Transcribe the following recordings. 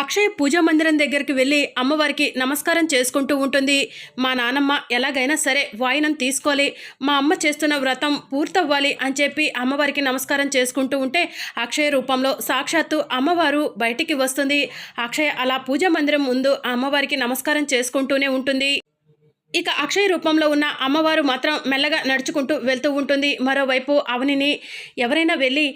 అక్షయ్ పూజా మందిరం దగ్గరికి వెళ్ళి అమ్మవారికి నమస్కారం చేసుకుంటూ ఉంటుంది. మా నానమ్మ ఎలాగైనా సరే వాయినం తీసుకోవాలి. మా అమ్మ చేస్తున్న వ్రతం పూర్తవ్వాలి అని చెప్పి అమ్మవారికి నమస్కారం చేసుకుంటూ ఉంటే అక్షయ రూపంలో సాక్షాత్తు అమ్మవారు బయటికి వస్తుంది. అక్షయ అలా పూజా మందిరం ముందు అమ్మవారికి నమస్కారం చేసుకుంటూనే ఉంటుంది. ఇక అక్షయ రూపంలో ఉన్న అమ్మవారు మాత్రం మెల్లగా నడుచుకుంటూ వెళ్తూ ఉంటుంది. మరోవైపు అవనిని ఎవరైనా వెళ్ళి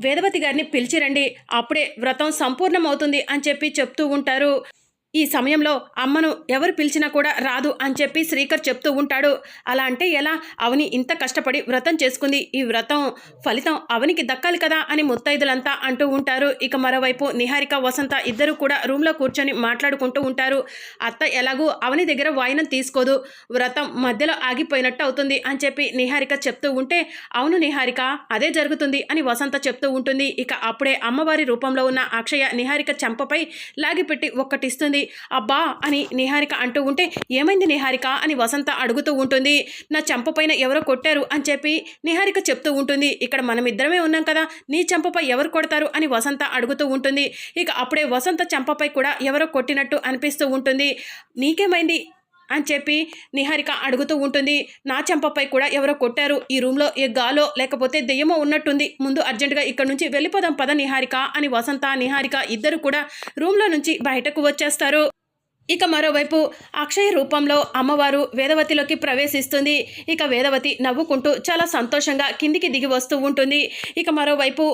వేదవతి గారిని పిలిచిరండి. అప్పుడే వ్రతం సంపూర్ణమవుతుంది అని చెప్పి చెప్తూ ఉంటారు. ఈ సమయంలో అమ్మను ఎవరు పిలిచినా కూడా రాదు అని చెప్పి శ్రీకర్ చెప్తూ ఉంటాడు. అలా అంటే ఎలా? అవని ఇంత కష్టపడి వ్రతం చేసుకుంది. ఈ వ్రతం ఫలితం అవనికి దక్కాలి కదా అని ముత్తైదులంతా అంటూ ఉంటారు. ఇక మరోవైపు నిహారిక వసంత ఇద్దరు కూడా రూమ్లో కూర్చొని మాట్లాడుకుంటూ ఉంటారు. అత్త ఎలాగూ అవని దగ్గర వాయినం తీసుకోదు. వ్రతం మధ్యలో ఆగిపోయినట్టు అవుతుంది అని చెప్పి నిహారిక చెప్తూ ఉంటే అవును నిహారిక అదే జరుగుతుంది అని వసంత చెప్తూ ఉంటుంది. ఇక అప్పుడే అమ్మవారి రూపంలో ఉన్న అక్షయ నిహారిక చెంపపై లాగిపెట్టి ఒక్కటిస్తుంది. అబ్బా అని నిహారిక అంటూ ఉంటే ఏమైంది నిహారిక అని వసంత అడుగుతూ ఉంటుంది. నా చెంపపైన ఎవరో కొట్టారు అని చెప్పి నిహారిక చెప్తూ ఉంటుంది. ఇక్కడ మనం ఇద్దరమే ఉన్నాం కదా నీ చెంపపై ఎవరు కొడతారు అని వసంత అడుగుతూ ఉంటుంది. ఇక అప్పుడే వసంత చెంపపై కూడా ఎవరో కొట్టినట్టు అనిపిస్తూ ఉంటుంది. నీకేమైంది? అని చెప్పి నిహారిక అడుగుతూ ఉంటుంది. నా చెంపపై కూడా ఎవరో కొట్టారు. ఈ రూమ్లో ఏ గాలో లేకపోతే దెయ్యమో ఉన్నట్టుంది. ముందు అర్జెంటుగా ఇక్కడ నుంచి వెళ్ళిపోదాం పద నిహారిక అని వసంత నిహారిక ఇద్దరు కూడా రూమ్లో నుంచి బయటకు వచ్చేస్తారు. ఇక మరోవైపు అక్షయ రూపంలో అమ్మవారు వేదవతిలోకి ప్రవేశిస్తుంది. ఇక వేదవతి నవ్వుకుంటూ చాలా సంతోషంగా కిందికి దిగి వస్తూ ఉంటుంది. ఇక మరోవైపు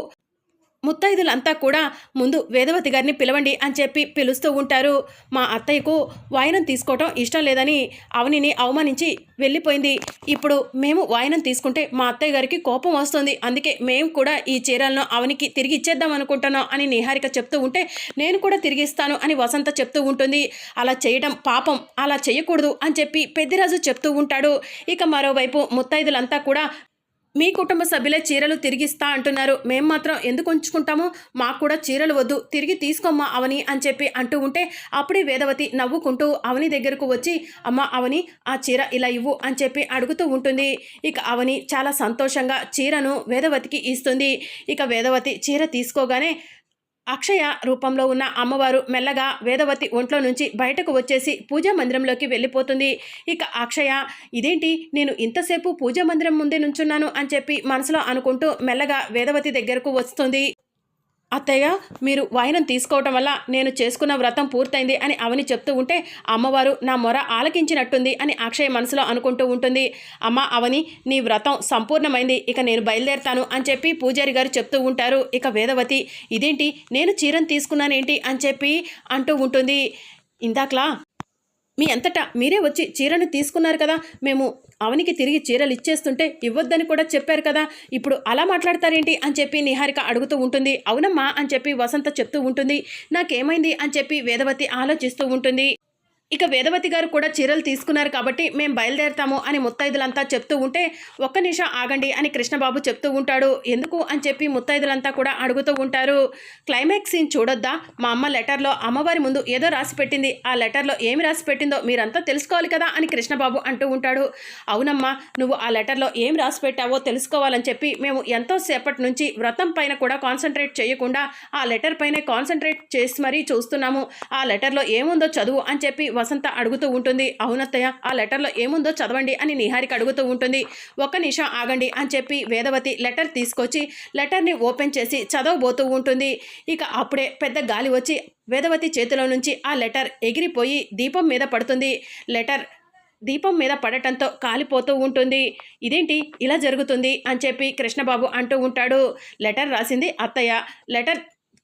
ముత్తైదులంతా కూడా ముందు వేదవతి గారిని పిలవండి అని చెప్పి పిలుస్తూ ఉంటారు. మా అత్తయ్యకు వాయనం తీసుకోవటం ఇష్టం లేదని అవనిని అవమానించి వెళ్ళిపోయింది. ఇప్పుడు మేము వాయనం తీసుకుంటే మా అత్తయ్య గారికి కోపం వస్తుంది. అందుకే మేము కూడా ఈ చీరలను అవనికి తిరిగి ఇచ్చేద్దాం అనుకుంటున్నాం అని నిహారిక చెప్తూ ఉంటే నేను కూడా తిరిగి ఇస్తాను అని వసంత చెప్తూ ఉంటుంది. అలా చేయడం పాపం. అలా చేయకూడదు అని చెప్పి పెద్దిరాజు చెప్తూ ఉంటాడు. ఇక మరోవైపు ముత్తైదులంతా కూడా మీ కుటుంబ సభ్యులే చీరలు తిరిగిస్తా అంటున్నారు. మేం మాత్రం ఎందుకు ఉంచుకుంటాము? మాకు కూడా చీరలు వద్దు. తిరిగి తీసుకోమ్మా అవని అని చెప్పి అంటూ ఉంటే అప్పుడే వేదవతి నవ్వుకుంటూ అవని దగ్గరకు వచ్చి అమ్మ అవని ఆ చీర ఇలా ఇవ్వు అని చెప్పి అడుగుతూ ఉంటుంది. ఇక అవని చాలా సంతోషంగా చీరను వేదవతికి ఇస్తుంది. ఇక వేదవతి చీర తీసుకోగానే అక్షయ రూపంలో ఉన్న అమ్మవారు మెల్లగా వేదవతి ఒంట్లో నుంచి బయటకు వచ్చేసి పూజా మందిరంలోకి వెళ్ళిపోతుంది. ఇక అక్షయ ఇదేంటి? నేను ఇంతసేపు పూజా మందిరం ముందే నుంచున్నాను అని చెప్పి మనసులో అనుకుంటూ మెల్లగా వేదవతి దగ్గరకు వస్తుంది. అత్తయ్య మీరు వాయినం తీసుకోవటం వల్ల నేను చేసుకున్న వ్రతం పూర్తయింది అని అవని చెప్తూ ఉంటే అమ్మవారు నా మొర ఆలకించినట్టుంది అని అక్షయ మనసులో అనుకుంటూ ఉంటుంది. అమ్మ అవని నీ వ్రతం సంపూర్ణమైంది ఇక నేను బయలుదేరుతాను అని చెప్పి పూజారి గారు చెప్తూ ఉంటారు. ఇక వేదవతి ఇదేంటి నేను చీరను తీసుకున్నానేంటి అని చెప్పి అంటూ ఉంటుంది. ఇందాకలా మీ అంతటా మీరే వచ్చి చీరను తీసుకున్నారు కదా మేము అవనికి తిరిగి చీరలు ఇచ్చేస్తుంటే ఇవ్వద్దని కూడా చెప్పారు కదా ఇప్పుడు అలా మాట్లాడతారేంటి అని చెప్పి నిహారిక అడుగుతూ ఉంటుంది. అవునమ్మా అని చెప్పి వసంత చెప్తూ ఉంటుంది. నాకేమైంది అని చెప్పి వేదవతి ఆలోచిస్తూ ఉంటుంది. ఇక వేదవతి గారు కూడా చీరలు తీసుకున్నారు కాబట్టి మేము బయలుదేరతాము అని ముత్తైదులంతా చెప్తూ ఉంటే ఒక్క నిమిషం ఆగండి అని కృష్ణబాబు చెప్తూ ఉంటాడు. ఎందుకు అని చెప్పి ముత్తైదులంతా కూడా అడుగుతూ ఉంటారు. క్లైమాక్స్ సీన్ చూడొద్దా? మా అమ్మ లెటర్లో అమ్మవారి ముందు ఏదో రాసి పెట్టింది. ఆ లెటర్లో ఏమి రాసి పెట్టిందో మీరంతా తెలుసుకోవాలి కదా అని కృష్ణబాబు అంటూ ఉంటాడు. అవునమ్మా నువ్వు ఆ లెటర్లో ఏం రాసి పెట్టావో తెలుసుకోవాలని చెప్పి మేము ఎంతో సేపటి నుంచి వ్రతం పైన కూడా కాన్సన్ట్రేట్ చేయకుండా ఆ లెటర్ పైనే కాన్సన్ట్రేట్ చేసి మరీ చూస్తున్నాము. ఆ లెటర్లో ఏముందో చదువు అని చెప్పి వసంత అడుగుతూ ఉంటుంది. అవునత్తయ్య ఆ లెటర్లో ఏముందో చదవండి అని నిహారిక అడుగుతూ ఉంటుంది. ఒక్క నిమిషం ఆగండి అని చెప్పి వేదవతి లెటర్ తీసుకొచ్చి లెటర్ని ఓపెన్ చేసి చదవబోతూ ఉంటుంది. ఇక అప్పుడే పెద్ద గాలి వచ్చి వేదవతి చేతిలో నుంచి ఆ లెటర్ ఎగిరిపోయి దీపం మీద పడుతుంది. లెటర్ దీపం మీద పడటంతో కాలిపోతూ ఉంటుంది. ఇదేంటి? ఇలా జరుగుతుంది అని చెప్పి కృష్ణబాబు అంటూ ఉంటాడు. లెటర్ రాసింది అత్తయ్య. లెటర్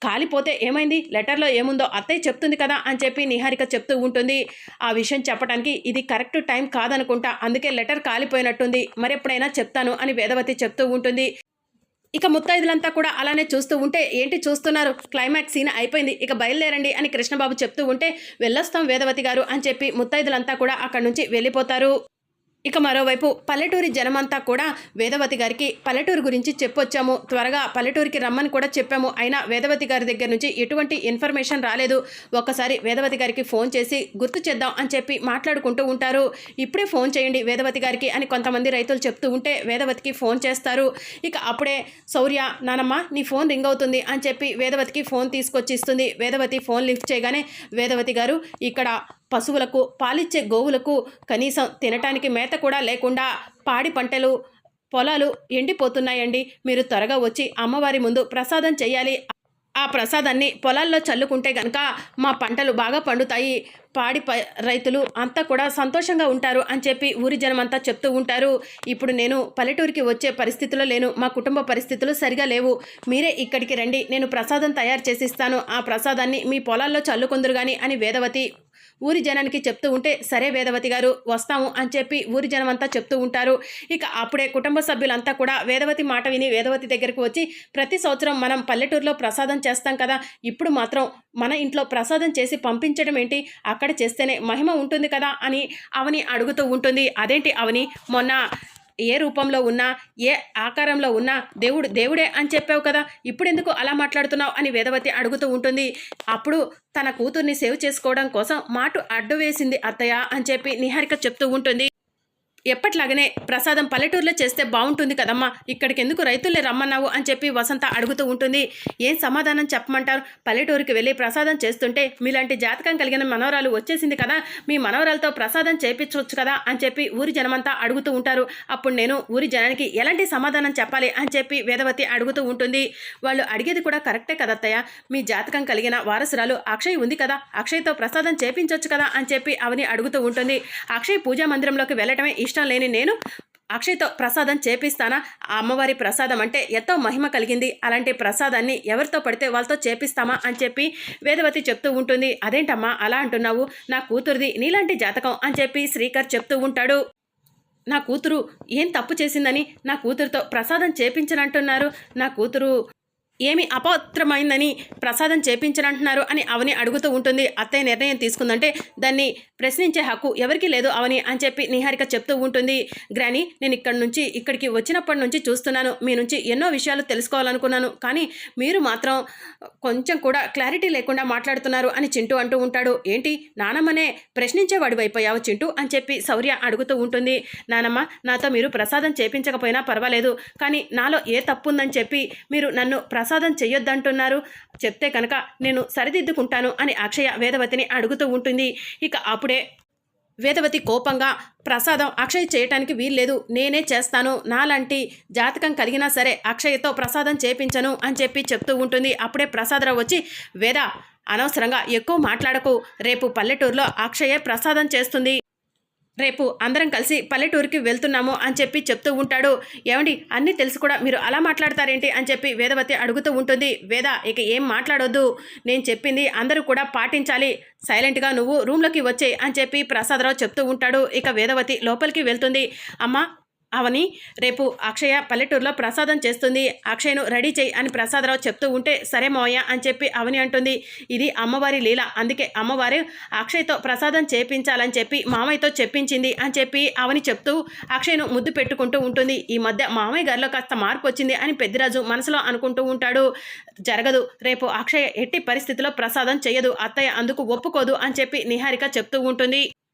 కాలిపోతే ఏమైంది? లెటర్లో ఏముందో అత్తయ్య చెప్తుంది కదా అని చెప్పి నిహారిక చెప్తూ ఉంటుంది. ఆ విషయం చెప్పడానికి ఇది కరెక్ట్ టైం కాదనుకుంటా అందుకే లెటర్ కాలిపోయినట్టుంది. మరెప్పుడైనా చెప్తాను అని వేదవతి చెప్తూ ఉంటుంది. ఇక ముత్తైదులంతా కూడా అలానే చూస్తూ ఉంటే ఏంటి చూస్తున్నారు? క్లైమాక్స్ సీన్ అయిపోయింది ఇక బయలుదేరండి అని కృష్ణబాబు చెప్తూ ఉంటే వెళ్ళొస్తాం వేదవతి గారు అని చెప్పి ముత్తైదులంతా కూడా అక్కడి నుంచి వెళ్ళిపోతారు. ఇక మరోవైపు పల్లెటూరి జనమంతా కూడా వేదవతి గారికి పల్లెటూరు గురించి చెప్పొచ్చాము. త్వరగా పల్లెటూరికి రమ్మని కూడా చెప్పాము. అయినా వేదవతి గారి దగ్గర నుంచి ఎటువంటి ఇన్ఫర్మేషన్ రాలేదు. ఒక్కసారి వేదవతి గారికి ఫోన్ చేసి గుర్తు చేద్దాం అని చెప్పి మాట్లాడుకుంటూ ఉంటారు. ఇప్పుడే ఫోన్ చేయండి వేదవతి గారికి అని కొంతమంది రైతులు చెప్తూ ఉంటే వేదవతికి ఫోన్ చేస్తారు. ఇక అప్పుడే శౌర్య నానమ్మ నీ ఫోన్ రింగ్ అవుతుంది అని చెప్పి వేదవతికి ఫోన్ తీసుకొచ్చి ఇస్తుంది. వేదవతి ఫోన్ లిఫ్ట్ చేయగానే వేదవతి గారు ఇక్కడ పశువులకు పాలిచ్చే గోవులకు కనీసం తినటానికి మేత కూడా లేకుండా పాడి పంటలు పొలాలు ఎండిపోతున్నాయండి. మీరు త్వరగా వచ్చి అమ్మవారి ముందు ప్రసాదం చేయాలి. ఆ ప్రసాదాన్ని పొలాల్లో చల్లుకుంటే గనక మా పంటలు బాగా పండుతాయి. పాడి ప రైతులు అంతా కూడా సంతోషంగా ఉంటారు అని చెప్పి ఊరి జనమంతా చెప్తూ ఉంటారు. ఇప్పుడు నేను పల్లెటూరికి వచ్చే పరిస్థితిలో లేను. మా కుటుంబ పరిస్థితులు సరిగా లేవు. మీరే ఇక్కడికి రండి. నేను ప్రసాదం తయారు చేసిస్తాను. ఆ ప్రసాదాన్ని మీ పొలాల్లో చల్లుకుందరు కానీ అని వేదవతి ఊరి జనానికి చెప్తూ ఉంటే సరే వేదవతి గారు వస్తాము అని చెప్పి ఊరి జనం అంతా చెప్తూ ఉంటారు. ఇక అప్పుడే కుటుంబ సభ్యులంతా కూడా వేదవతి మాట విని వేదవతి దగ్గరకు వచ్చి ప్రతి సంవత్సరం మనం పల్లెటూరులో ప్రసాదం చేస్తాం కదా ఇప్పుడు మాత్రం మన ఇంట్లో ప్రసాదం చేసి పంపించడం ఏంటి? అక్కడ చేస్తేనే మహిమ ఉంటుంది కదా అని అవని అడుగుతూ ఉంటుంది. అదేంటి అవని? మొన్న ఏ రూపంలో ఉన్నా ఏ ఆకారంలో ఉన్నా దేవుడు దేవుడే అని చెప్పావు కదా ఇప్పుడు ఎందుకు అలా మాట్లాడుతున్నావు అని వేదవతి అడుగుతూ ఉంటుంది. అప్పుడు తన కూతుర్ని సేవ్ చేసుకోవడం కోసం మాట అడ్డు వేసింది అత్తయ్య అని చెప్పి నిహారిక చెప్తూ ఉంటుంది. ఎప్పట్లాగనే ప్రసాదం పల్లెటూరులో చేస్తే బాగుంటుంది కదమ్మా. ఇక్కడికి ఎందుకు రైతులే రమ్మన్నావు అని చెప్పి వసంత అడుగుతూ ఉంటుంది. ఏం సమాధానం చెప్పమంటారు? పల్లెటూరుకి వెళ్ళి ప్రసాదం చేస్తుంటే మీలాంటి జాతకం కలిగిన మనవరాలు వచ్చేసింది కదా. మీ మనవరాలతో ప్రసాదం చేపించవచ్చు కదా అని చెప్పి ఊరి జనమంతా అడుగుతూ ఉంటారు. అప్పుడు నేను ఊరి జనానికి ఎలాంటి సమాధానం చెప్పాలి అని చెప్పి వేదవతి అడుగుతూ ఉంటుంది. వాళ్ళు అడిగేది కూడా కరెక్టే కదత్తయ్య మీ జాతకం కలిగిన వారసురాలు అక్షయ్ ఉంది కదా. అక్షయ్తో ప్రసాదం చేపించవచ్చు కదా అని చెప్పి అవని అడుగుతూ ఉంటుంది. అక్షయ్ పూజా మందిరంలోకి వెళ్ళటమే ఇష్టం లేని నేను అక్షయ్తో ప్రసాదం చేపిస్తానా? ఆ అమ్మవారి ప్రసాదం అంటే ఎంతో మహిమ కలిగింది. అలాంటి ప్రసాదాన్ని ఎవరితో పడితే వాళ్ళతో చేపిస్తామా అని చెప్పి వేదవతి చెప్తూ ఉంటుంది. అదేంటమ్మా అలా అంటున్నావు? నా కూతురిది నీలాంటి జాతకం అని చెప్పి శ్రీకర్ చెప్తూ ఉంటాడు. నా కూతురు ఏం తప్పు చేసిందని? నా కూతురుతో ప్రసాదం చేపించనంటున్నారు. నా కూతురు ఏమి అపవిత్రమైందని ప్రసాదం చేపించనంటున్నారు అని అవని అడుగుతూ ఉంటుంది. అత్తయ్య నిర్ణయం తీసుకుందంటే దాన్ని ప్రశ్నించే హక్కు ఎవరికీ లేదు అవని అని చెప్పి నిహారిక చెప్తూ ఉంటుంది. గ్రాని నేను ఇక్కడి నుంచి ఇక్కడికి వచ్చినప్పటి నుంచి చూస్తున్నాను. మీ నుంచి ఎన్నో విషయాలు తెలుసుకోవాలనుకున్నాను. కానీ మీరు మాత్రం కొంచెం కూడా క్లారిటీ లేకుండా మాట్లాడుతున్నారు అని చింటూ అంటూ ఉంటాడు. ఏంటి? నానమ్మనే ప్రశ్నించేవాడు అయిపోయావు చింటూ అని చెప్పి శౌర్య అడుగుతూ ఉంటుంది. నానమ్మ నాతో మీరు ప్రసాదం చేపించకపోయినా పర్వాలేదు. కానీ నాలో ఏ తప్పు ఉందని చెప్పి మీరు నన్ను ప్రసాదం చెయ్యొద్దంటున్నారు. చెప్తే కనుక నేను సరిదిద్దుకుంటాను అని అక్షయ వేదవతిని అడుగుతూ ఉంటుంది. ఇక అప్పుడే వేదవతి కోపంగా ప్రసాదం అక్షయ్ చేయటానికి వీల్లేదు. నేనే చేస్తాను. నాలాంటి జాతకం కలిగినా సరే అక్షయ్తో ప్రసాదం చేపించను అని చెప్పి చెప్తూ ఉంటుంది. అప్పుడే ప్రసాదరావు వచ్చి వేద అనవసరంగా ఎక్కువ మాట్లాడకు. రేపు పల్లెటూరులో అక్షయే ప్రసాదం చేస్తుంది. రేపు అందరం కలిసి పల్లెటూరికి వెళ్తున్నాము అని చెప్పి చెప్తూ ఉంటాడు. ఏమండి అన్నీ తెలిసి కూడా మీరు అలా మాట్లాడతారేంటి అని చెప్పి వేదవతి అడుగుతూ ఉంటుంది. వేద ఇక ఏం మాట్లాడొద్దు. నేను చెప్పింది అందరూ కూడా పాటించాలి. సైలెంట్గా నువ్వు రూమ్లోకి వచ్చే అని చెప్పి ప్రసాదరావు చెప్తూ ఉంటాడు. ఇక వేదవతి లోపలికి వెళ్తుంది. అమ్మ అవని రేపు అక్షయ పల్లెటూరులో ప్రసాదం చేస్తుంది. అక్షయ్ను రెడీ చేయి అని ప్రసాదరావు చెప్తూ ఉంటే సరే మోయ అని చెప్పి అవని అంటుంది. ఇది అమ్మవారి లీల. అందుకే అమ్మవారు అక్షయ్తో ప్రసాదం చేపించాలని చెప్పి మామయ్యతో చెప్పించింది అని చెప్పి అవని చెప్తూ అక్షయ్ను ముద్దు పెట్టుకుంటూ ఉంటుంది. ఈ మధ్య మామయ్య గారిలో కాస్త మార్పు వచ్చింది అని పెద్దిరాజు మనసులో అనుకుంటూ ఉంటాడు. జరగదు. రేపు అక్షయ ఎట్టి పరిస్థితిలో ప్రసాదం చేయదు. అత్తయ్య అందుకు ఒప్పుకోదు అని చెప్పి నిహారిక చెప్తూ ఉంటుంది.